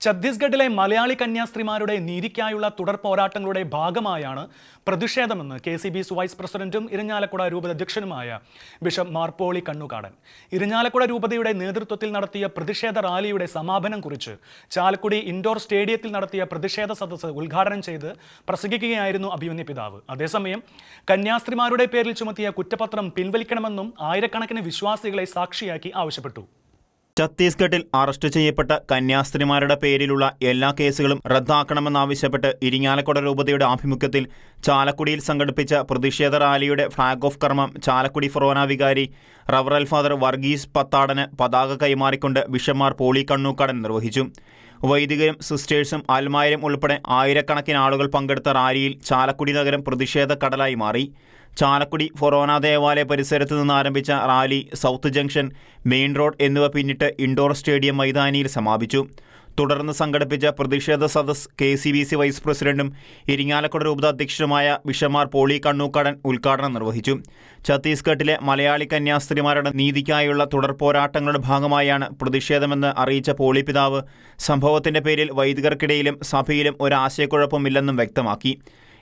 ഛത്തീസ്ഗഡിലെ മലയാളി കന്യാസ്ത്രീമാരുടെ നീതിക്കായുള്ള തുടർ പോരാട്ടങ്ങളുടെ ഭാഗമായാണ് പ്രതിഷേധമെന്ന് കെ സി ബി വൈസ് പ്രസിഡന്റും ഇരിഞ്ഞാലക്കുട രൂപത അധ്യക്ഷനുമായ ബിഷപ്പ് മാർപ്പോളി കണ്ണുകാടൻ. ഇരിഞ്ഞാലക്കുട രൂപതയുടെ നേതൃത്വത്തിൽ നടത്തിയ പ്രതിഷേധ റാലിയുടെ സമാപനം കുറിച്ച് ചാലക്കുടി ഇൻഡോർ സ്റ്റേഡിയത്തിൽ നടത്തിയ പ്രതിഷേധ സദസ്സ് ഉദ്ഘാടനം ചെയ്ത് പ്രസംഗിക്കുകയായിരുന്നു അഭിമന്യ പിതാവ്. അതേസമയം കന്യാസ്ത്രീമാരുടെ പേരിൽ ചുമത്തിയ കുറ്റപത്രം പിൻവലിക്കണമെന്നും ആയിരക്കണക്കിന് വിശ്വാസികളെ സാക്ഷിയാക്കി ആവശ്യപ്പെട്ടു. ഛത്തീസ്ഗഡിൽ അറസ്റ്റ് ചെയ്യപ്പെട്ട കന്യാസ്ത്രീമാരുടെ പേരിലുള്ള എല്ലാ കേസുകളും റദ്ദാക്കണമെന്നാവശ്യപ്പെട്ട് ഇരിങ്ങാലക്കുട രൂപതയുടെ ആഭിമുഖ്യത്തിൽ ചാലക്കുടിയിൽ സംഘടിപ്പിച്ച പ്രതിഷേധ റാലിയുടെ ഫ്ളാഗ് ഓഫ് കർമ്മം ചാലക്കുടി ഫൊറോന വികാരി റവറൽ ഫാദർ വർഗീസ് പത്താടന് പതാക കൈമാറിക്കൊണ്ട് ബിഷന്മാർ പോളി കണ്ണൂക്കാടൻ നിർവഹിച്ചു. വൈദികരും സിസ്റ്റേഴ്സും അൽമായരും ഉൾപ്പെടെ ആയിരക്കണക്കിന് ആളുകൾ പങ്കെടുത്ത റാലിയിൽ ചാലക്കുടി നഗരം പ്രതിഷേധ കടലായി മാറി. ചാലക്കുടി ഫൊറോന ദേവാലയ പരിസരത്ത് നിന്ന് ആരംഭിച്ച rally south junction main road എന്നിവ പിന്നിട്ട് ഇൻഡോർ സ്റ്റേഡിയം മൈതാനിയിൽ സമാപിച്ചു. തുടർന്ന് സംഘടിപ്പിച്ച പ്രതിഷേധ സദസ് K C B C vice പ്രസിഡന്റും ഇരിങ്ങാലക്കുട രൂപത അധ്യക്ഷനുമായ പോളി കണ്ണൂക്കാടൻ ഉദ്ഘാടനം നിർവഹിച്ചു. ഛത്തീസ്ഗഡിലെ മലയാളി കന്യാസ്ത്രീമാരുടെ നീതിക്കായുള്ള തുടർ പോരാട്ടങ്ങളുടെ ഭാഗമായാണ് പ്രതിഷേധമെന്ന് അറിയിച്ച പോളി പിതാവ് സംഭവത്തിന്റെ പേരിൽ വൈദികർക്കിടയിലും സഭയിലും ഒരു ആശയക്കുഴപ്പമില്ലെന്നും വ്യക്തമാക്കി.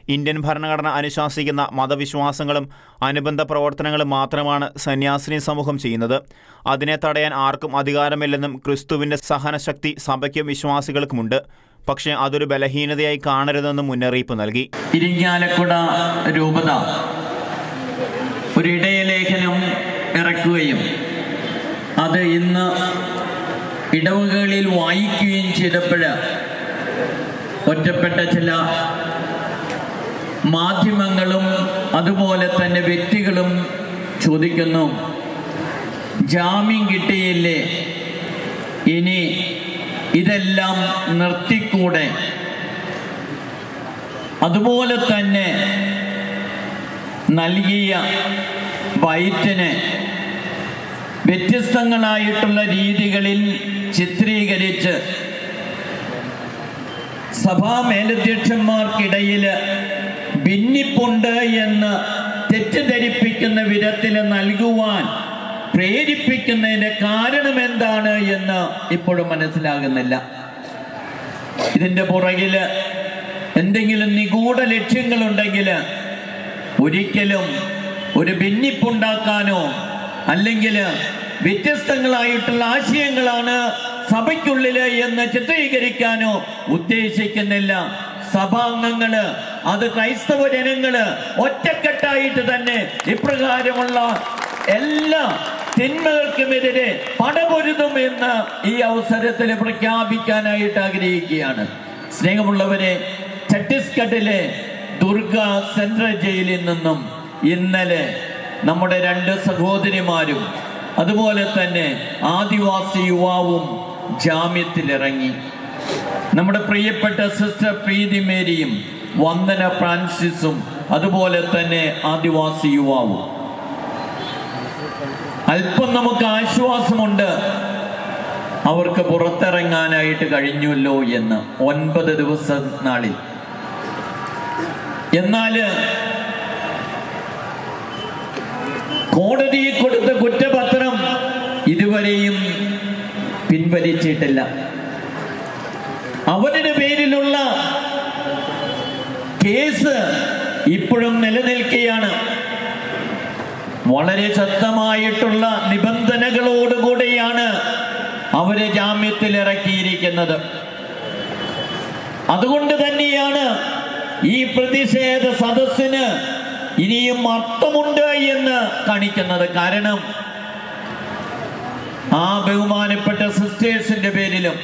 ഇന്ത്യൻ ഭരണഘടന അനുശാസിക്കുന്ന മതവിശ്വാസങ്ങളും അനുബന്ധ പ്രവർത്തനങ്ങളും മാത്രമാണ് സന്യാസിനി സമൂഹം ചെയ്യുന്നത്. അതിനെ തടയാൻ ആർക്കും അധികാരമില്ലെന്നും ക്രിസ്തുവിന്റെ സഹനശക്തി സഭയ്ക്കും വിശ്വാസികൾക്കുമുണ്ട്. പക്ഷേ അതൊരു ബലഹീനതയായി കാണരുതെന്നും മുന്നറിയിപ്പ് നൽകി. രൂപത ഒരു ഇടയലേഖനം ഇറക്കുകയും അത് ഇന്ന് ഇടവകളിൽ വായിക്കുകയും ചെയ്തപ്പോൾ ഒറ്റപ്പെട്ട ചില മാധ്യമങ്ങളും അതുപോലെ തന്നെ വ്യക്തികളും ചോദിക്കുന്നു ജാമ്യം കിട്ടിയില്ലേ? ഇനി ഇതെല്ലാം നിർത്തിക്കൂടെ? അതുപോലെ തന്നെ നൽകിയ വയറ്റിന് വ്യത്യസ്തങ്ങളായിട്ടുള്ള രീതികളിൽ ചിത്രീകരിച്ച് സഭാ മേലധ്യക്ഷന്മാർക്കിടയിൽ ഭിന്നിപ്പുണ്ട് എന്ന് തെറ്റിദ്ധരിപ്പിക്കുന്ന വിധത്തിൽ നൽകുവാൻ പ്രേരിപ്പിക്കുന്നതിന്റെ കാരണം എന്താണ് എന്ന് ഇപ്പോഴും മനസ്സിലാകുന്നില്ല. ഇതിന്റെ പുറകിൽ എന്തെങ്കിലും നിഗൂഢ ലക്ഷ്യങ്ങളുണ്ടെങ്കിൽ ഒരിക്കലും ഒരു ഭിന്നിപ്പുണ്ടാക്കാനോ അല്ലെങ്കിൽ വ്യത്യസ്തങ്ങളായിട്ടുള്ള ആശയങ്ങളാണ് സഭയ്ക്കുള്ളിൽ എന്ന് ചിത്രീകരിക്കാനോ ഉദ്ദേശിക്കുന്നില്ല. സഭാംഗങ്ങൾ അത് ക്രൈസ്തവ ജനങ്ങൾ ഒറ്റക്കെട്ടായിട്ട് തന്നെ ഇപ്രകാരമുള്ള എല്ലാ തിന്മകൾക്കുമെതിരെ പടപൊരുതും എന്ന് ഈ അവസരത്തിൽ പ്രഖ്യാപിക്കാനായിട്ട് ആഗ്രഹിക്കുകയാണ്. സ്നേഹമുള്ളവരെ ഛത്തീസ്ഗഡിലെ ദുർഗ സെൻട്രൽ ജയിലിൽ നിന്നും ഇന്നലെ നമ്മുടെ രണ്ട് സഹോദരിമാരും അതുപോലെ തന്നെ ആദിവാസി യുവാവും ജാമ്യത്തിലിറങ്ങി. നമ്മുടെ പ്രിയപ്പെട്ട സിസ്റ്റർ പ്രീതി മേരിയും വന്ദന ഫ്രാൻസിസും അതുപോലെ തന്നെ ആദിവാസി യുവാവും. അല്പം നമുക്ക് ആശ്വാസമുണ്ട്. അവർക്ക് പുറത്തിറങ്ങാനായിട്ട് കഴിഞ്ഞുവല്ലോ എന്ന് ഒൻപത് ദിവസ നാളിൽ. എന്നാൽ കോടതിയിൽ കൊടുത്ത കുറ്റപത്രം ഇതുവരെയും പിൻവലിച്ചിട്ടില്ല. അവരുടെ പേരിലുള്ള കേസ് ഇപ്പോഴും നിലനിൽക്കുകയാണ്. വളരെ ശക്തമായിട്ടുള്ള നിബന്ധനകളോടുകൂടിയാണ് അവരെ ജാമ്യത്തിൽ ഇറക്കിയിരിക്കുന്നത് അതുകൊണ്ട് തന്നെയാണ് ഈ പ്രതിഷേധ സദസ്സിന് ഇനിയും അർത്ഥമുണ്ട് എന്ന് കാണിക്കുന്നത് കാരണം ആ ബഹുമാനപ്പെട്ട സിസ്റ്റേഴ്സിന്റെ പേരിലും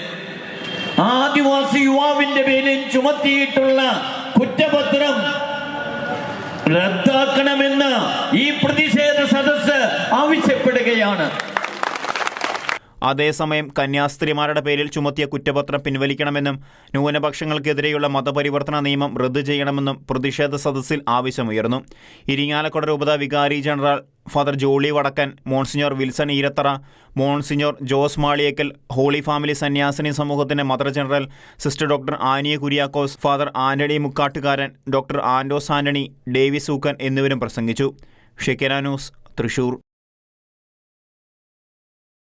ആദിവാസി യുവാവിന്റെ പേരിലും ചുമത്തിയിട്ടുള്ള കുറ്റപത്രം റദ്ദാക്കണമെന്ന് ഈ പ്രതിഷേധ സദസ് ആവശ്യപ്പെടുകയാണ്. അതേസമയം കന്യാസ്ത്രീമാരുടെ പേരിൽ ചുമത്തിയ കുറ്റപത്രം പിൻവലിക്കണമെന്നും ന്യൂനപക്ഷങ്ങൾക്കെതിരെയുള്ള മതപരിവർത്തന നിയമം റദ്ദു ചെയ്യണമെന്നും പ്രതിഷേധ സദസ്സിൽ ആവശ്യമുയർന്നു. ഇരിങ്ങാലക്കുട രൂപത വികാരി general father Jolly Vadakkan monsignor Wilson Eerathara monsignor Jose Maliyekkal holy family സന്യാസിനി സമൂഹത്തിന്റെ mother general sister doctor Aniya Kuriakose father Antony Mukkattukaran doctor Andos Antony Davy Ookken എന്നിവരും പ്രസംഗിച്ചു. Shekinah news Thrissur.